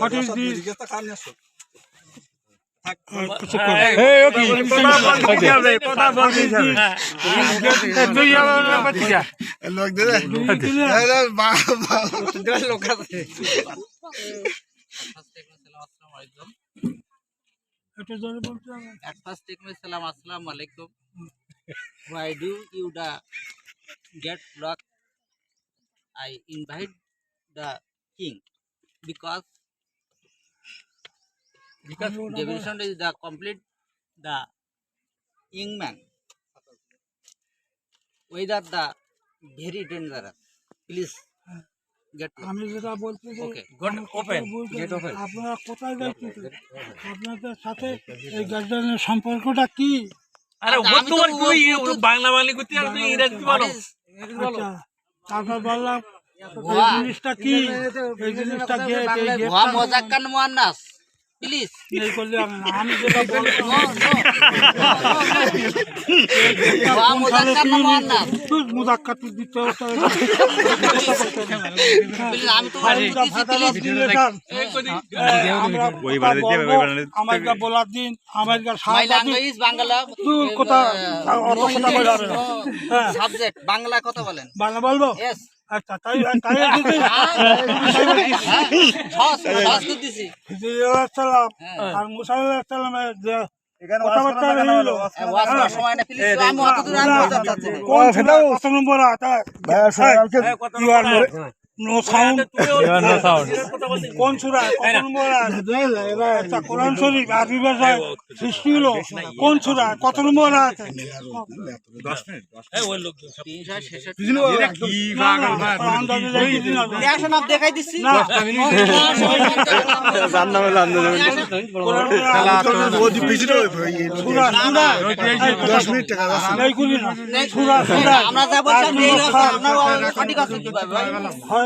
কর। লোক দে assalamu alaikum. Why do you the get block? I invite the king because because is the complete the young man. Whether the very dangerous. Please get আমি যেটা বলছি যে Okay. আমার কথাটা বুঝতে- আপনারা কোথায় যাচ্ছেন আপনাদের সাথে এই গার্জেনের সম্পর্কটা কি? আরে আচ্ছা, তুই বাংলা বাংলা করতে আর তুই ইংরেজি বলো? আচ্ছা তারপর বললাম এই জিনিসটা কি? এই জিনিসটা মজাক্কান মোয়ান্নাস। প্লিজ এই করলে আমি যেটা বলছি নো নো ভুয়া মজাক্কান মোয়ান্নাস তুই দিতে প্লিজ আমি তো দিছি প্লিজ আমাকে বলার দিন সারা ল্যাঙ্গুয়েজ বাংলা তুই কথা অত কথা বলে হবে না। হ্যাঁ। সাবজেক্ট বাংলা কথা বলেন। বাংলা বলব? আচ্ছা তাই তাই সস দিছি। সালাম আর মুসা সালামের যে কথাবার্তা না না। কোন সুরা সাউন্ড কোন সুরা নম্বর আচ্ছা কোরআন শরীফ আরবি ভাষায় সৃষ্টি হলো কোন সুরা কত নম্বর আছে তিনশো ছেষট্টি না, না, আন্দাজে লেগে দিন না। রিয়াকশন আপ দেখাই দিছি না, ওদি পিছনে ওই- এই- সুরা সুরা মিনিট টাকা আছে এইগুলি না সুরা সুরা আমরা যা বলছি আপনি এই রাস্তা, আপনার সঠিক আছে কীভাবে ভাই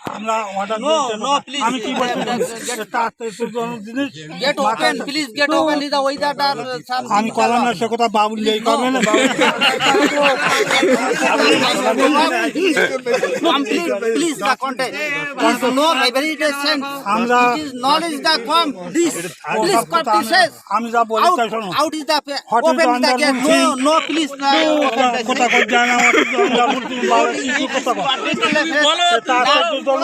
আমরা অর্ডার. আমি কি বলছি এটা তো জিনিস gate open please gate open is the weather আর আমি কলাম না সে কথা বাবুল নেই করবে না আমরা আমি- যা বলি তাই শোনো কথা কথা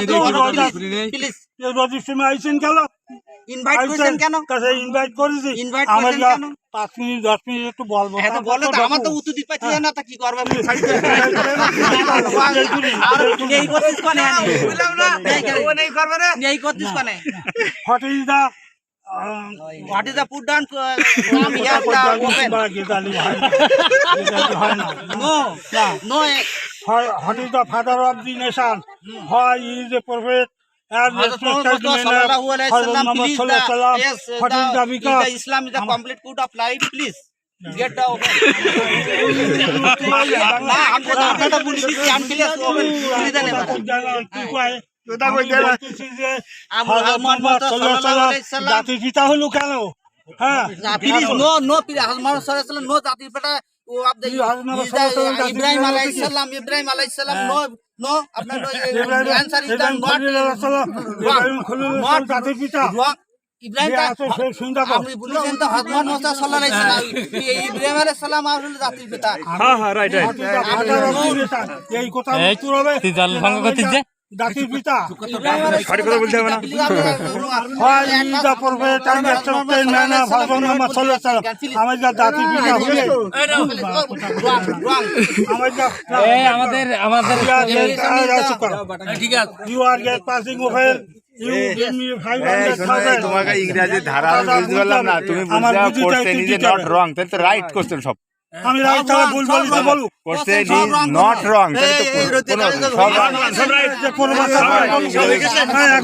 প্লিজ রজিস্ট্রেশন আইছেন কেন ইনভাইট করছেন কেন কাছে ইনভাইট করেছি আমার করেছেন কেন? পাঁচ মিনিট দশ মিনিট একটু বলব এত বলে তো আমার তো উত্তর দিতে পারছি না তা কি করবে আর নেই করছিস কোনে করছিস কোনে come here the open no no is the father of the nation why is a prophet and Hazrat respected Muhammad man of sallallahu alaihi Hazrat wasallam, Muhammad please, sallallahu alaihi wasallam. the- yes, What is the the- the Islam is the complete food of life, please. Get the open. আমি বলছি, আপনারটা বলে দিচ্ছি, আমি please open, Muhammad. জাতির পিতা হলো কেন? হ্যাঁ না, জাতির ইব্রাহিম ইব্রাহিম আলাইহিস নো নো আপনার ইব্রাহিম ইজ ইব্রাহিম নট খলিলুল্লাহ সাল্লাম ইব্রাহিম খলিলুল্লাহ সাল্লাম জাতির পিতা। রং ইব্রাহিম যে তা- আছে সে শুনতে পাও আপনি বলেছেন তো হযরত মুসা সাল্লাল্লাহু আলাইহি সাল্লাম ইব্রাহিম আলাইহিস সালাম আসলে জাতির পিতা। জাতির ফাদার অফ পিতা এই কথা উত্তর হবে জাতির পিতা ইব্রাহিম আলাইহিস সালাম হয় ইদা পড়বে টাইম একসাথে নানা ভাগন আমার সাল্লাহ সাল্লাম আমার যা জাতির পিতা হলে আমাদের আমাদের ঠিক আছে। You are get passing over you give me 500,000 তোমাকে ইংরেজি ধারা বুঝতে পারলাম না। তুমি বুঝতে নট রং তাহলে তো রাইট কোশ্চেন সব। আমি রাইট তাহলে ভুল বলু নট রং কোনো সব। যে কোন ভাষা হ্যাঁ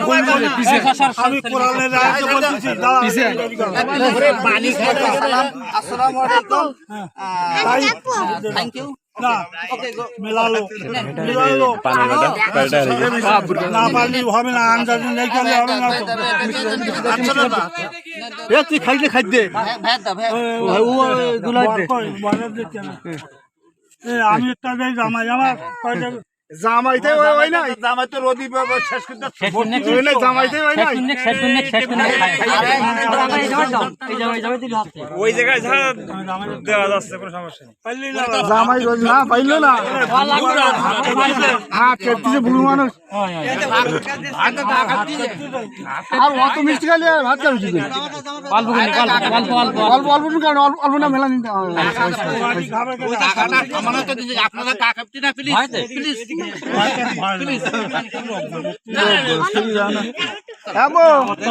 ভুল বলি। পিছে খাসার আমি কোরআনের রাইট বলতেছি দাঁড়া আসসালামু আলাইকুম থ্যাংক ইউ না মেলালো মেলালো না পারলি হবে না আন্দাজ নেই করলে হবে না তো তুই খাইলে খাইতে। এ, আমি একটা জামা জামা কয়টা জামাইতে ওই ওই না জামাই তো রদি শেষ করতে না জামাইতে ওই না ওই জায়গায় দেওয়া যাচ্ছে পারলি না জামাই রদি না পাইলো না হ্যাঁ কেটে বুড়ো মানুষ আর অত মিষ্টি খালি আর ভাত খাবি কি? অল্প অল্প অল্প অল্প না মেলা নিতে খাবে কেন? আমানত দিছি আপনারা কা কাপতি না প্লিজ প্লিজ